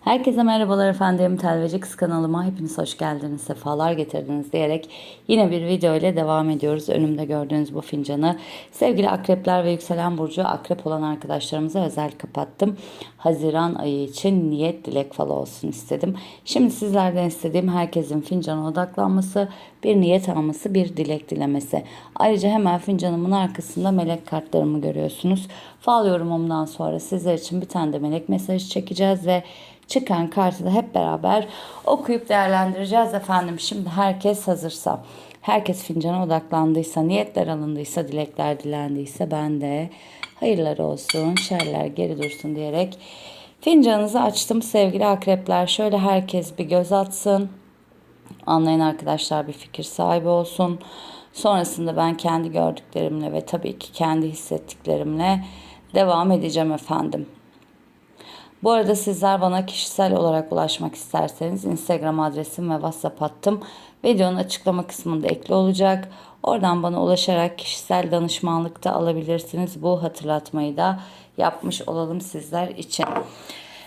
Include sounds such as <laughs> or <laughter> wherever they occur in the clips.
Herkese merhabalar efendim. Telveci Kız kanalıma hepiniz hoş geldiniz, sefalar getirdiniz diyerek yine bir video ile devam ediyoruz. Önümde gördüğünüz bu fincanı sevgili akrepler ve yükselen burcu akrep olan arkadaşlarımıza özel kapattım. Haziran ayı için niyet dilek falı olsun istedim. Şimdi sizlerden istediğim herkesin fincana odaklanması, bir niyet alması, bir dilek dilemesi. Ayrıca hemen fincanımın arkasında melek kartlarımı görüyorsunuz. Fal yorumumdan sonra sizler için bir tane de melek mesajı çekeceğiz ve çıkan kartı da hep beraber okuyup değerlendireceğiz efendim. Şimdi herkes hazırsa, herkes fincana odaklandıysa, niyetler alındıysa, dilekler dilendiyse ben de hayırlar olsun, şerler geri dursun diyerek fincanınızı açtım sevgili akrepler. Şöyle herkes bir göz atsın. Anlayan arkadaşlar bir fikir sahibi olsun. Sonrasında ben kendi gördüklerimle ve tabii ki kendi hissettiklerimle devam edeceğim efendim. Bu arada sizler bana kişisel olarak ulaşmak isterseniz Instagram adresim ve WhatsApp hattım videonun açıklama kısmında ekli olacak. Oradan bana ulaşarak kişisel danışmanlık da alabilirsiniz. Bu hatırlatmayı da yapmış olalım sizler için.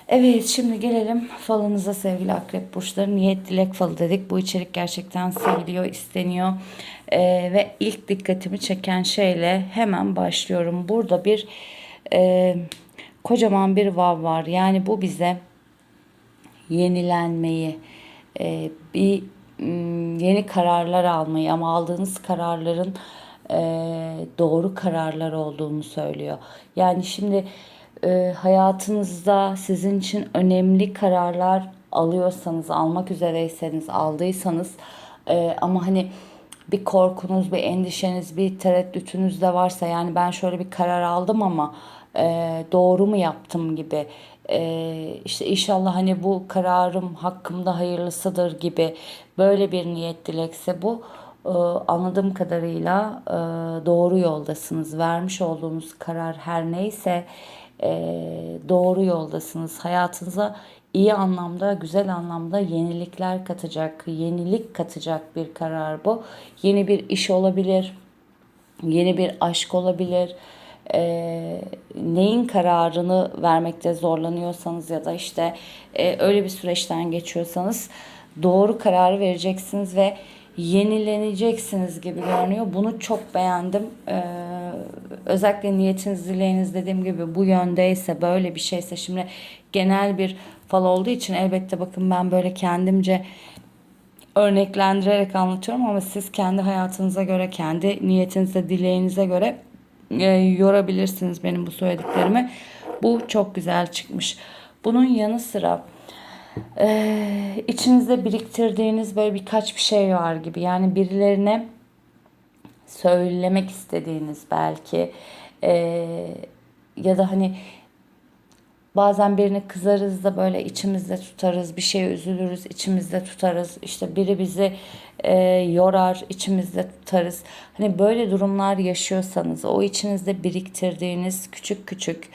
Evet şimdi gelelim falınıza sevgili akrep burçları. Niyet dilek falı dedik. Bu içerik gerçekten seviliyor, isteniyor. Ee, ve ilk dikkatimi çeken şeyle hemen başlıyorum. Burada bir... E, kocaman bir vav var. Yani bu bize yenilenmeyi, e, bir yeni kararlar almayı ama aldığınız kararların e, doğru kararlar olduğunu söylüyor. Yani şimdi e, hayatınızda sizin için önemli kararlar alıyorsanız, almak üzereyseniz, aldıysanız ama hani bir korkunuz, bir endişeniz, bir tereddütünüz de varsa yani ben şöyle bir karar aldım ama e, doğru mu yaptım gibi e, işte inşallah hani bu kararım hakkımda hayırlısıdır gibi böyle bir niyet dilekse bu e, anladığım kadarıyla e, doğru yoldasınız. Vermiş olduğunuz karar her neyse e, doğru yoldasınız. Hayatınıza iyi anlamda, güzel anlamda yenilikler katacak, yenilik katacak bir karar bu. Yeni bir iş olabilir, yeni bir aşk olabilir, e, neyin kararını vermekte zorlanıyorsanız ya da işte e, öyle bir süreçten geçiyorsanız doğru kararı vereceksiniz ve yenileneceksiniz gibi görünüyor. Bunu çok beğendim. Ee, özellikle niyetiniz, dileğiniz dediğim gibi bu yöndeyse, böyle bir şeyse şimdi genel bir fal olduğu için elbette bakın ben böyle kendimce örneklendirerek anlatıyorum ama siz kendi hayatınıza göre, kendi niyetinize, dileğinize göre e, yorabilirsiniz benim bu söylediklerimi. Bu çok güzel çıkmış. Bunun yanı sıra e, içinizde biriktirdiğiniz böyle birkaç bir şey var gibi. Yani birilerine söylemek istediğiniz belki e, ya da hani Bazen birini kızarız da böyle içimizde tutarız, bir şeye üzülürüz, içimizde tutarız. İşte biri bizi e, yorar, içimizde tutarız. Hani böyle durumlar yaşıyorsanız o içinizde biriktirdiğiniz küçük küçük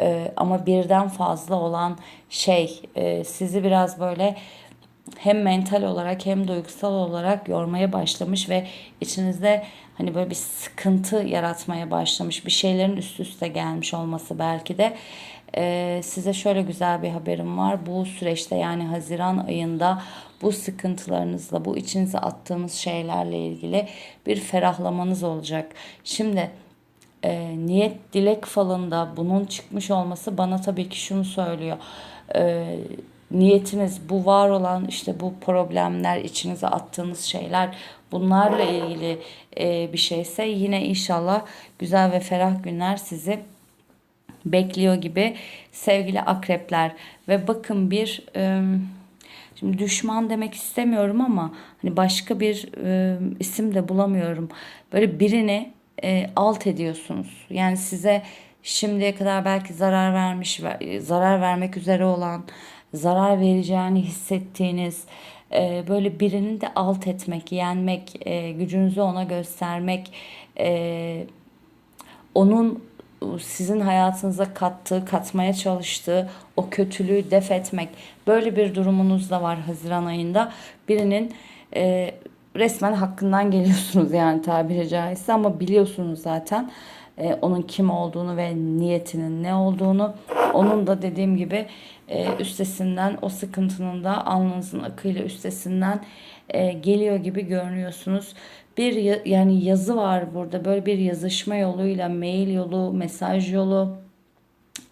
e, ama birden fazla olan şey e, sizi biraz böyle hem mental olarak hem duygusal olarak yormaya başlamış ve içinizde hani böyle bir sıkıntı yaratmaya başlamış bir şeylerin üst üste gelmiş olması belki de ee, size şöyle güzel bir haberim var. Bu süreçte yani Haziran ayında bu sıkıntılarınızla, bu içinize attığınız şeylerle ilgili bir ferahlamanız olacak. Şimdi e, niyet dilek falında bunun çıkmış olması bana tabii ki şunu söylüyor. E, niyetiniz bu var olan işte bu problemler içinize attığınız şeyler bunlarla ilgili e, bir şeyse yine inşallah güzel ve ferah günler sizi bekliyor gibi sevgili akrepler. Ve bakın bir e, şimdi düşman demek istemiyorum ama hani başka bir e, isim de bulamıyorum. Böyle birini e, alt ediyorsunuz. Yani size şimdiye kadar belki zarar vermiş zarar vermek üzere olan zarar vereceğini hissettiğiniz e, böyle birini de alt etmek yenmek e, gücünüzü ona göstermek e, onun sizin hayatınıza kattığı, katmaya çalıştığı o kötülüğü def etmek. Böyle bir durumunuz da var Haziran ayında. Birinin e, resmen hakkından geliyorsunuz yani tabiri caizse ama biliyorsunuz zaten e, onun kim olduğunu ve niyetinin ne olduğunu. Onun da dediğim gibi e, üstesinden o sıkıntının da alnınızın akıyla üstesinden e, geliyor gibi görünüyorsunuz. Bir ya- yani yazı var burada böyle bir yazışma yoluyla mail yolu, mesaj yolu,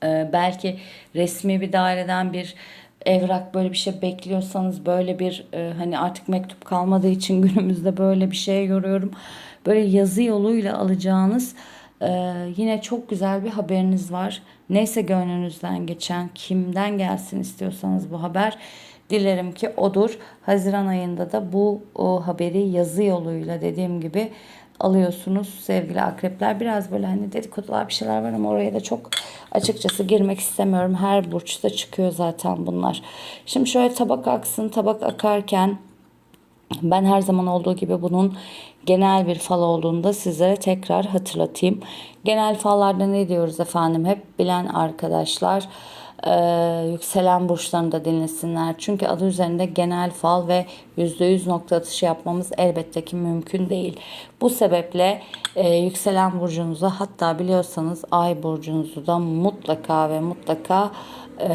ee, belki resmi bir daireden bir evrak böyle bir şey bekliyorsanız böyle bir e, hani artık mektup kalmadığı için <laughs> günümüzde böyle bir şey görüyorum. Böyle yazı yoluyla alacağınız e, yine çok güzel bir haberiniz var. Neyse gönlünüzden geçen kimden gelsin istiyorsanız bu haber dilerim ki odur. Haziran ayında da bu o haberi yazı yoluyla dediğim gibi alıyorsunuz sevgili akrepler. Biraz böyle hani dedikodular bir şeyler var ama oraya da çok açıkçası girmek istemiyorum. Her burçta çıkıyor zaten bunlar. Şimdi şöyle tabak aksın. Tabak akarken ben her zaman olduğu gibi bunun genel bir fal olduğunu da sizlere tekrar hatırlatayım. Genel fallarda ne diyoruz efendim? Hep bilen arkadaşlar e, yükselen burçlarını da dinlesinler. Çünkü adı üzerinde genel fal ve %100 nokta atışı yapmamız elbette ki mümkün değil. Bu sebeple e, yükselen burcunuzu hatta biliyorsanız ay burcunuzu da mutlaka ve mutlaka e,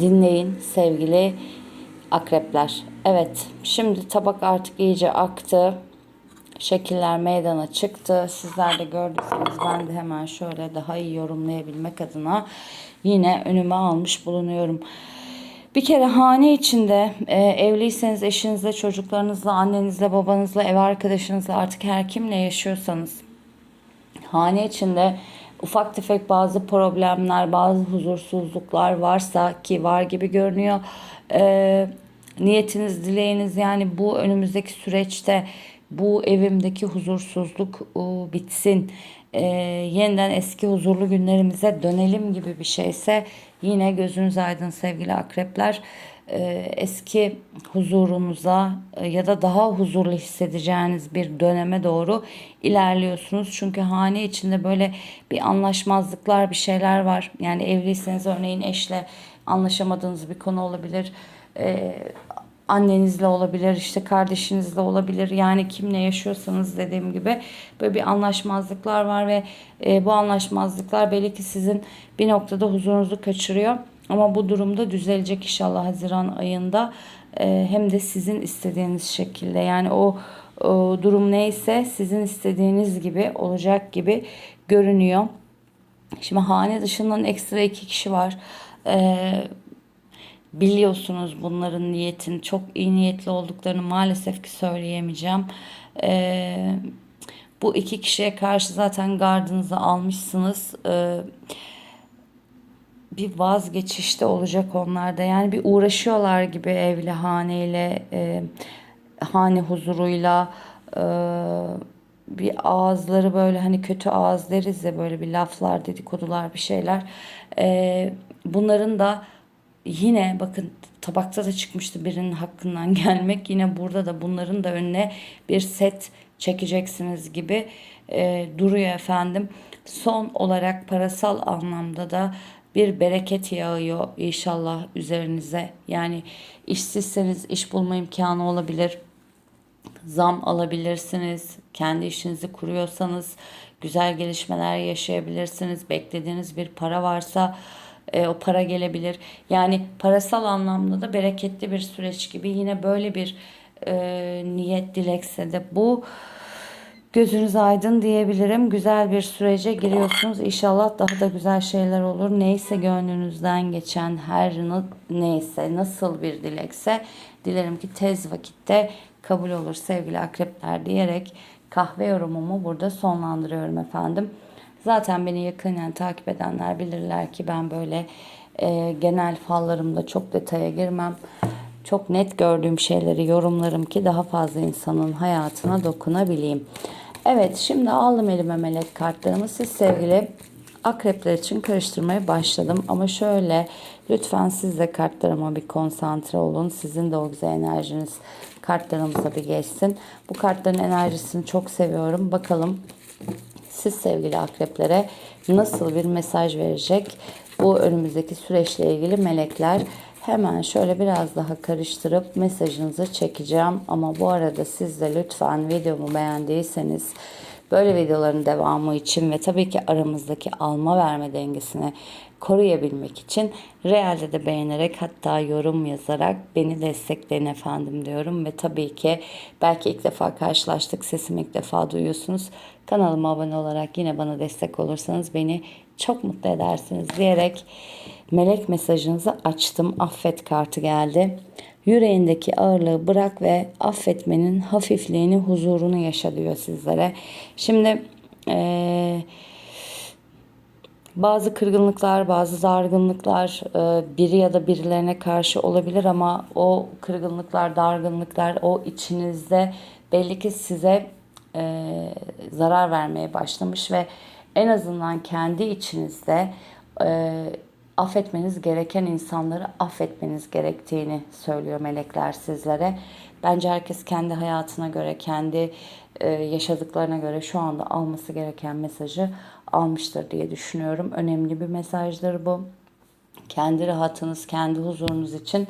dinleyin sevgili akrepler. Evet şimdi tabak artık iyice aktı. Şekiller meydana çıktı. Sizler de gördüyseniz ben de hemen şöyle daha iyi yorumlayabilmek adına yine önüme almış bulunuyorum. Bir kere hane içinde e, evliyseniz eşinizle, çocuklarınızla, annenizle, babanızla, ev arkadaşınızla artık her kimle yaşıyorsanız hane içinde ufak tefek bazı problemler, bazı huzursuzluklar varsa ki var gibi görünüyor. Ee, niyetiniz, dileğiniz yani bu önümüzdeki süreçte bu evimdeki huzursuzluk e, bitsin. Ee, yeniden eski huzurlu günlerimize dönelim gibi bir şeyse yine gözünüz aydın sevgili akrepler e, eski huzurunuza e, ya da daha huzurlu hissedeceğiniz bir döneme doğru ilerliyorsunuz. Çünkü hane içinde böyle bir anlaşmazlıklar bir şeyler var. Yani evliyseniz örneğin eşle anlaşamadığınız bir konu olabilir. E, annenizle olabilir, işte kardeşinizle olabilir. Yani kimle yaşıyorsanız dediğim gibi böyle bir anlaşmazlıklar var ve e, bu anlaşmazlıklar belki ki sizin bir noktada huzurunuzu kaçırıyor. Ama bu durumda düzelecek inşallah Haziran ayında E, hem de sizin istediğiniz şekilde yani o, o durum neyse sizin istediğiniz gibi olacak gibi görünüyor. Şimdi hane dışından ekstra iki kişi var. Ee, biliyorsunuz bunların niyetin çok iyi niyetli olduklarını maalesef ki söyleyemeyeceğim. Ee, bu iki kişiye karşı zaten gardınızı almışsınız. Ee, bir vazgeçişte olacak onlarda. Yani bir uğraşıyorlar gibi evli haneyle, e, hane huzuruyla, e, bir ağızları böyle hani kötü ağız deriz ya böyle bir laflar, dedikodular bir şeyler. E, bunların da yine bakın tabakta da çıkmıştı birinin hakkından <laughs> gelmek. Yine burada da bunların da önüne bir set çekeceksiniz gibi e, duruyor efendim. Son olarak parasal anlamda da bir bereket yağıyor inşallah üzerinize. Yani işsizseniz iş bulma imkanı olabilir. Zam alabilirsiniz. Kendi işinizi kuruyorsanız güzel gelişmeler yaşayabilirsiniz. Beklediğiniz bir para varsa e, o para gelebilir. Yani parasal anlamda da bereketli bir süreç gibi. Yine böyle bir e, niyet dilekse de bu gözünüz aydın diyebilirim. Güzel bir sürece giriyorsunuz. İnşallah daha da güzel şeyler olur. Neyse gönlünüzden geçen her neyse nasıl bir dilekse dilerim ki tez vakitte kabul olur sevgili akrepler diyerek kahve yorumumu burada sonlandırıyorum efendim. Zaten beni yakından takip edenler bilirler ki ben böyle e, genel fallarımda çok detaya girmem. Çok net gördüğüm şeyleri yorumlarım ki daha fazla insanın hayatına dokunabileyim. Evet şimdi aldım elime melek kartlarımı. Siz sevgili akrepler için karıştırmaya başladım. Ama şöyle lütfen siz de kartlarıma bir konsantre olun. Sizin de o güzel enerjiniz kartlarımıza bir geçsin. Bu kartların enerjisini çok seviyorum. Bakalım siz sevgili akreplere nasıl bir mesaj verecek? Bu önümüzdeki süreçle ilgili melekler hemen şöyle biraz daha karıştırıp mesajınızı çekeceğim. Ama bu arada siz de lütfen videomu beğendiyseniz Böyle videoların devamı için ve tabii ki aramızdaki alma verme dengesini koruyabilmek için realde de beğenerek hatta yorum yazarak beni destekleyin efendim diyorum. Ve tabii ki belki ilk defa karşılaştık sesimi ilk defa duyuyorsunuz. Kanalıma abone olarak yine bana destek olursanız beni çok mutlu edersiniz diyerek melek mesajınızı açtım. Affet kartı geldi yüreğindeki ağırlığı bırak ve affetmenin hafifliğini huzurunu yaşa diyor sizlere. Şimdi eee bazı kırgınlıklar, bazı dargınlıklar e, biri ya da birilerine karşı olabilir ama o kırgınlıklar, dargınlıklar o içinizde belli ki size e, zarar vermeye başlamış ve en azından kendi içinizde e, affetmeniz gereken insanları affetmeniz gerektiğini söylüyor melekler sizlere. Bence herkes kendi hayatına göre, kendi e, yaşadıklarına göre şu anda alması gereken mesajı almıştır diye düşünüyorum. Önemli bir mesajdır bu. Kendi rahatınız, kendi huzurunuz için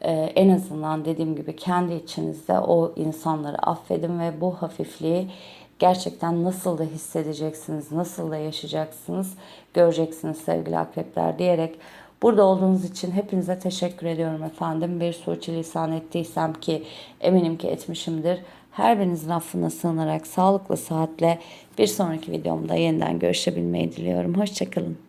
e, en azından dediğim gibi kendi içinizde o insanları affedin ve bu hafifliği gerçekten nasıl da hissedeceksiniz, nasıl da yaşayacaksınız göreceksiniz sevgili akrepler diyerek Burada olduğunuz için hepinize teşekkür ediyorum efendim. Bir suçilisan ettiysem ki eminim ki etmişimdir. Her birinizin affına sığınarak sağlıklı saatle bir sonraki videomda yeniden görüşebilmeyi diliyorum. Hoşçakalın.